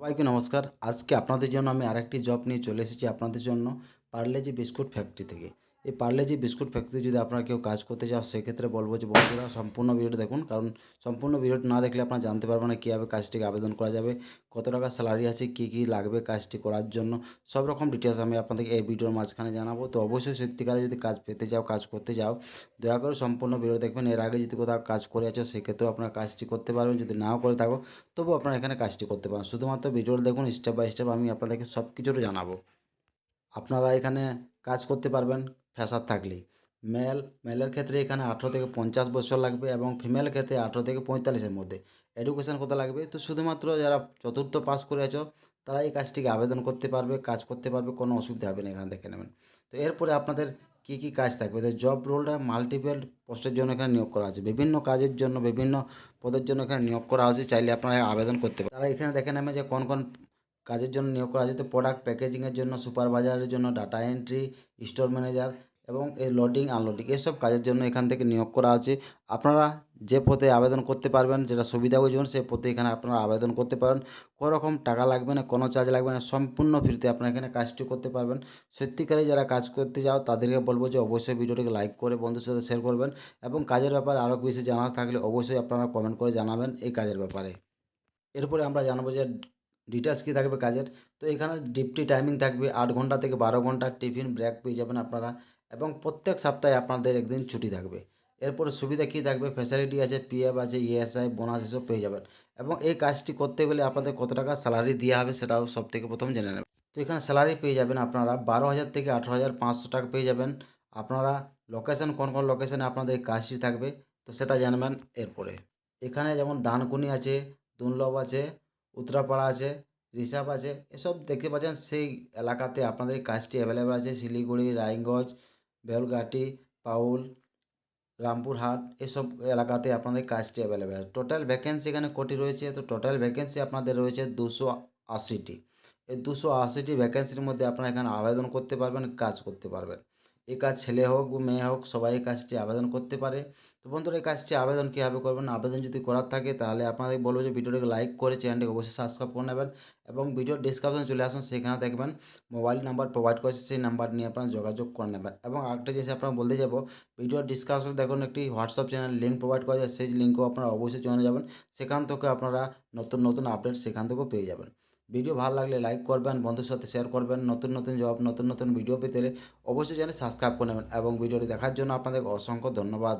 সবাইকে নমস্কার। আজকে আপনাদের জন্য আমি আরেকটি জব নিয়ে চলে এসেছি আপনাদের জন্য পার্লেজি বিস্কুট ফ্যাক্টরি থেকে। এই পার্লেজি বিস্কুট ফ্যাক্টরি যদি আপনারা কেউ কাজ করতে চাও সেক্ষেত্রে বলব যে বন্ধুরা, সম্পূর্ণ ভিডিওটা দেখুন। কারণ সম্পূর্ণ ভিডিওটা না দেখলে আপনারা জানতে পারবেন না কীভাবে কাজটিকে আবেদন করা যাবে, কত টাকা স্যালারি আছে, কী কী লাগবে কাজটি করার জন্য। সব রকম ডিটেলস আমি আপনাদেরকে এই ভিডিওর মাঝখানে জানাব। তো অবশ্যই সত্যিকারে যদি কাজ পেতে যাও, কাজ করতে যাও, দয়া করে সম্পূর্ণ ভিডিও দেখবেন। এর আগে যদি কোথাও কাজ করে আছো, সেক্ষেত্রেও আপনারা কাজটি করতে পারবেন। যদি নাও করে থাকো তবু আপনারা এখানে কাজটি করতে পারেন শুধুমাত্র ভিডিওটা দেখুন স্টেপ বাই স্টেপ আমি আপনাদেরকে সব কিছুটা জানাব। আপনারা এখানে কাজ করতে পারবেন ফ্রেশার থাকলে মেল, মেলের ক্ষেত্রে এখানে আঠেরো থেকে পঞ্চাশ বছর লাগবে এবং ফিমেল ক্ষেত্রে আঠেরো থেকে পঁয়তাল্লিশের মধ্যে। এডুকেশন কত লাগবে? তো শুধুমাত্র যারা চতুর্থ পাস করে আছো তারা এই কাজটিকে আবেদন করতে পারবে, কাজ করতে পারবে, কোনো অসুবিধা হবে না এখানে দেখে নেবেন। তো এরপরে আপনাদের কী কী কাজ থাকবে? তো জব রোলটা মাল্টিপল পোস্টের জন্য এখানে নিয়োগ করা আছে। বিভিন্ন কাজের জন্য, বিভিন্ন পদের জন্য এখানে নিয়োগ করা হয়েছে চাইলে আপনারা আবেদন করতে পারেন। তারা এখানে দেখে নেবেন যে কোন কোন কাজের জন্য নিয়োগ করা আছে তো প্রোডাক্ট প্যাকেজিংয়ের জন্য সুপারভাইজারের জন্য ডাটা এন্ট্রি স্টোর ম্যানেজার এবং এই লোডিং আনলোডিং এসব কাজের জন্য এখান থেকে নিয়োগ করা আছে আপনারা যে পথে আবেদন করতে পারবেন, যেটা সুবিধা বুঝবেন, সেই পথে এখানে আপনারা আবেদন করতে পারেন। কোনো রকম টাকা লাগবে না, কোনো চার্জ লাগবে না, সম্পূর্ণ ফ্রিতে আপনারা এখানে কাজটি করতে পারবেন। সত্যিকারে যারা কাজ করতে যাও তাদেরকে বলব যে অবশ্যই ভিডিওটিকে লাইক করে বন্ধুর সাথে শেয়ার করবেন এবং কাজের ব্যাপারে আরও বেশি জানার থাকলে অবশ্যই আপনারা কমেন্ট করে জানাবেন এই কাজের ব্যাপারে। এরপরে আমরা জানব যে ডিটেলস কী থাকবে কাজের? তো এখানে ডিপটি টাইমিং থাকবে আট ঘণ্টা থেকে বারো ঘণ্টা টিফিন ব্রেক পেয়ে যাবেন আপনারা এবং প্রত্যেক সপ্তাহে আপনাদের একদিন ছুটি থাকবে। এরপরে সুবিধা কী থাকবে? ফ্যাসিলিটি আছে পিএফ আছে ইএসআই বোনাস এসব পেয়ে যাবেন এবং এই কাজটি করতে গেলে আপনাদের কত টাকা স্যালারি দেওয়া হবে সেটাও সব থেকে প্রথম জেনে নেবেন। তো এখানে স্যালারি পেয়ে যাবেন আপনারা বারো হাজার থেকে আঠেরো হাজার পাঁচশো টাকা পেয়ে যাবেন। আপনারা লোকেশন কোন কোন লোকেশনে আপনাদের কাজটি থাকবে, তো সেটা জানবেন এরপরে। এখানে যেমন দানকুনি আছে দুনলভ আছে উত্তরাপাড়া আছে, রিসাব আছে, এসব দেখতে পাচ্ছেন সেই এলাকাতে আপনাদের কাজটি অ্যাভেলেবেল আছে। শিলিগুড়ি, রায়গঞ্জ, বেলঘাটি, পাউল, রামপুরহাট, এসব এলাকাতে আপনাদের কাজটি অ্যাভেলেবেল আছে। টোটাল ভ্যাকেন্সি এখানে কোটি রয়েছে? তো টোটাল ভ্যাকেন্সি আপনাদের রয়েছে দুশো আশিটি। এই দুশো আশিটি ভ্যাকেন্সির মধ্যে আপনারা এখানে আবেদন করতে পারবেন, কাজ করতে পারবেন। এই কাজ ছেলে হোক মেয়ে হোক, সবাই এই কাজটি আবেদন করতে পারে। তো বন্ধুরা, এই কাজটি আবেদন কীভাবে করবেন? আবেদন যদি করার থাকে, তাহলে আপনাদের বলব যে ভিডিওটিকে লাইক করে চ্যানেলটিকে অবশ্যই সাবস্ক্রাইব করে নেবেন এবং ভিডিওর ডিসক্রিপশনে চলে আসুন, সেখানে দেখবেন মোবাইল নাম্বার প্রোভাইড করেছে, সেই নাম্বার নিয়ে আপনারা যোগাযোগ করে নেবেন। এবং আরেকটা জিনিস আপনারা বলতে যাব ভিডিওর ডিসক্রিপশনে দেখুন একটি হোয়াটসঅ্যাপ চ্যানেল লিঙ্ক প্রোভাইড করা যায় সেই লিঙ্কও আপনারা অবশ্যই জয়েন যাবেন। সেখান থেকে আপনারা নতুন নতুন আপডেট সেখান থেকেও পেয়ে যাবেন। ভিডিও ভালো লাগলে লাইক করবেন, বন্ধুর সাথে শেয়ার করবেন, নতুন নতুন জব নতুন নতুন ভিডিও পেতে অবশ্যই জানি সাবস্ক্রাইব করে নেবেন এবং ভিডিওটি দেখার জন্য আপনাদের অসংখ্য ধন্যবাদ।